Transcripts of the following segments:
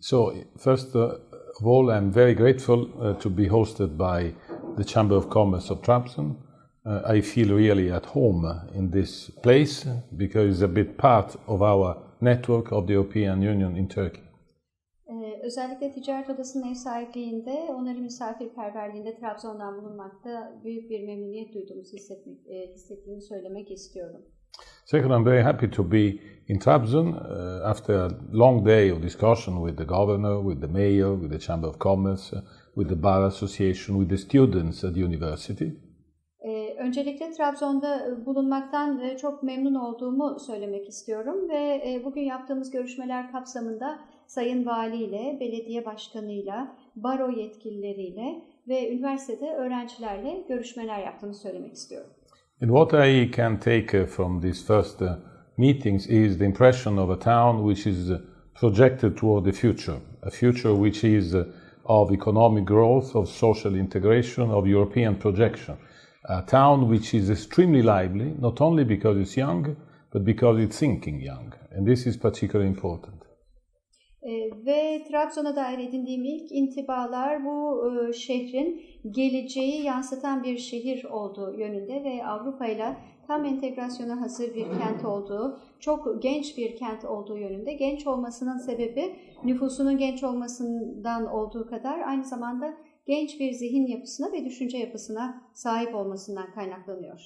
So, first uh, of all, I'm very grateful uh, to be hosted by the Chamber of Commerce of Trabzon. Uh, I feel really at home in this place because it's a bit part of our network of the European Union in Turkey. Ee, özellikle Ticaret Odası'nın ev sahipliğinde, onların misafirperverliğinde Trabzon'dan bulunmakta büyük bir memnuniyet duyduğumuzu hissetmek, e, hissettiğimi söylemek istiyorum. Second, I'm very happy to be in Trabzon uh, after a long day of discussion with the governor, with the mayor, with the Chamber of Commerce, uh, with the Bar Association, with the students at the university. Ee, öncelikle Trabzon'da e, bulunmaktan e, çok memnun olduğumu söylemek istiyorum ve e, bugün yaptığımız görüşmeler kapsamında Sayın Vali ile, belediye başkanıyla, baro yetkilileriyle ve üniversitede öğrencilerle görüşmeler yaptığımı söylemek istiyorum. And what I can take uh, from these first uh, meetings is the impression of a town which is uh, projected toward the future, a future which is of economic growth, of social integration, of European projection. A town which is extremely lively, not only because it's young, but because it's thinking young. And this is particularly important. Ee, ve Trabzon'a dair edindiğim ilk intibalar bu e, şehrin geleceği yansıtan bir şehir olduğu yönünde ve Avrupa ile tam entegrasyona hazır bir kent olduğu, çok genç bir kent olduğu yönünde. Genç olmasının sebebi nüfusunun genç olmasından olduğu kadar aynı zamanda genç bir zihin yapısına ve düşünce yapısına sahip olmasından kaynaklanıyor.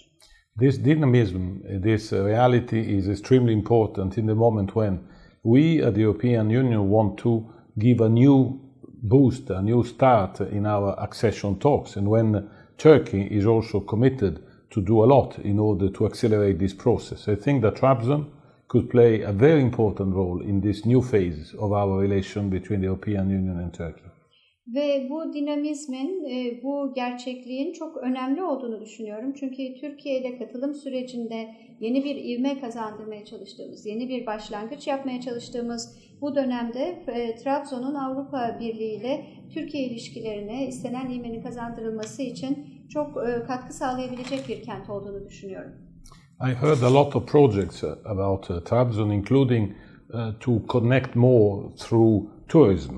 This dynamism, this reality is extremely important in the moment when we at the European Union want to give a new boost, a new start in our accession talks, and when Turkey is also committed to do a lot in order to accelerate this process. I think that Trabzon could play a very important role in this new phase of our relation between the European Union and Turkey. Ve bu dinamizmin, e, bu gerçekliğin çok önemli olduğunu düşünüyorum. Çünkü Türkiye ile katılım sürecinde yeni bir ivme kazandırmaya çalıştığımız, yeni bir başlangıç yapmaya çalıştığımız bu dönemde e, Trabzon'un Avrupa Birliği ile Türkiye ilişkilerine istenen ivmenin kazandırılması için çok e, katkı sağlayabilecek bir kent olduğunu düşünüyorum. I heard a lot of projects uh, about uh, Trabzon, including uh, to connect more through tourism.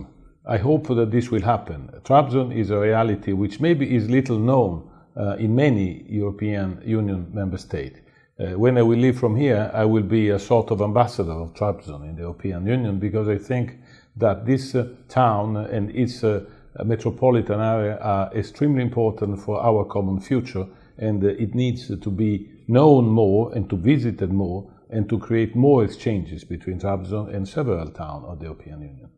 I hope that this will happen. Trabzon is a reality which maybe is little known uh, in many European Union member states. Uh, when I will leave from here, I will be a sort of ambassador of Trabzon in the European Union because I think that this uh, town and its uh, metropolitan area are extremely important for our common future and uh, it needs to be known more and to visit it more and to create more exchanges between Trabzon and several towns of the European Union.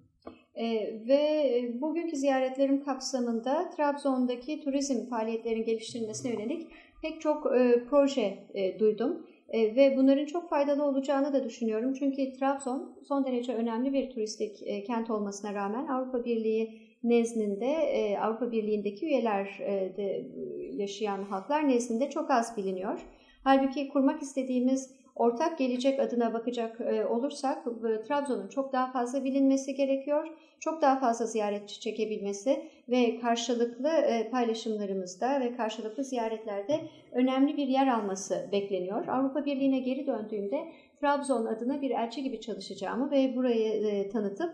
E, ve bugünkü ziyaretlerim kapsamında Trabzon'daki turizm faaliyetlerinin geliştirilmesine yönelik pek çok e, proje e, duydum. E, ve bunların çok faydalı olacağını da düşünüyorum. Çünkü Trabzon son derece önemli bir turistik e, kent olmasına rağmen Avrupa Birliği nezdinde, e, Avrupa Birliği'ndeki üyelerde yaşayan halklar nezdinde çok az biliniyor. Halbuki kurmak istediğimiz ortak gelecek adına bakacak e, olursak e, Trabzon'un çok daha fazla bilinmesi gerekiyor. Çok daha fazla ziyaretçi çekebilmesi ve karşılıklı e, paylaşımlarımızda ve karşılıklı ziyaretlerde önemli bir yer alması bekleniyor. Avrupa Birliği'ne geri döndüğümde Trabzon adına bir elçi gibi çalışacağımı ve burayı tanıtıp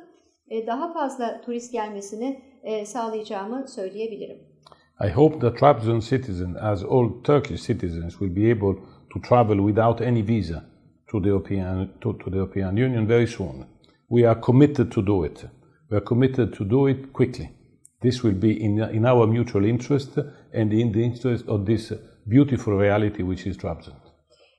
daha fazla turist gelmesini sağlayacağımı söyleyebilirim. I hope that Trabzon citizens, as all Turkish citizens, will be able to travel without any visa to the European, to, to the European Union very soon. We are committed to do it. We are committed to do it quickly. This will be in, in our mutual interest and in the interest of this beautiful reality which is Trabzon.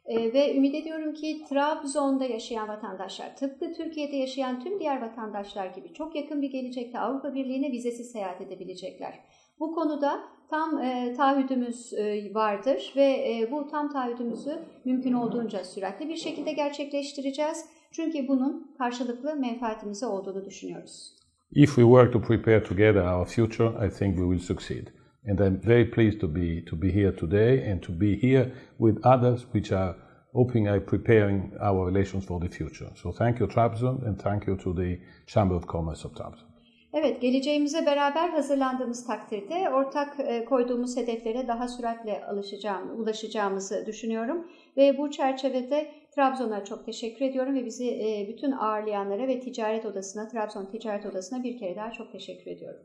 Ee, ve ümit ediyorum ki Trabzon'da yaşayan vatandaşlar, tıpkı Türkiye'de yaşayan tüm diğer vatandaşlar gibi çok yakın bir gelecekte Avrupa Birliği'ne vizesiz seyahat edebilecekler. Bu konuda tam e, taahhüdümüz e, vardır ve e, bu tam taahhüdümüzü mümkün olduğunca süratli bir şekilde gerçekleştireceğiz. Çünkü bunun karşılıklı menfaatimize olduğunu düşünüyoruz. If we work to prepare together our future, I think we will succeed. And I'm very pleased to be to be here today and to be here with others which are hoping I preparing our relations for the future. So thank you Trabzon and thank you to the Chamber of Commerce of Trabzon. Evet, geleceğimize beraber hazırlandığımız takdirde ortak e, koyduğumuz hedeflere daha süratle alışacağım, ulaşacağımızı düşünüyorum. Ve bu çerçevede Trabzon'a çok teşekkür ediyorum ve bizi e, bütün ağırlayanlara ve ticaret odasına, Trabzon Ticaret Odası'na bir kere daha çok teşekkür ediyorum.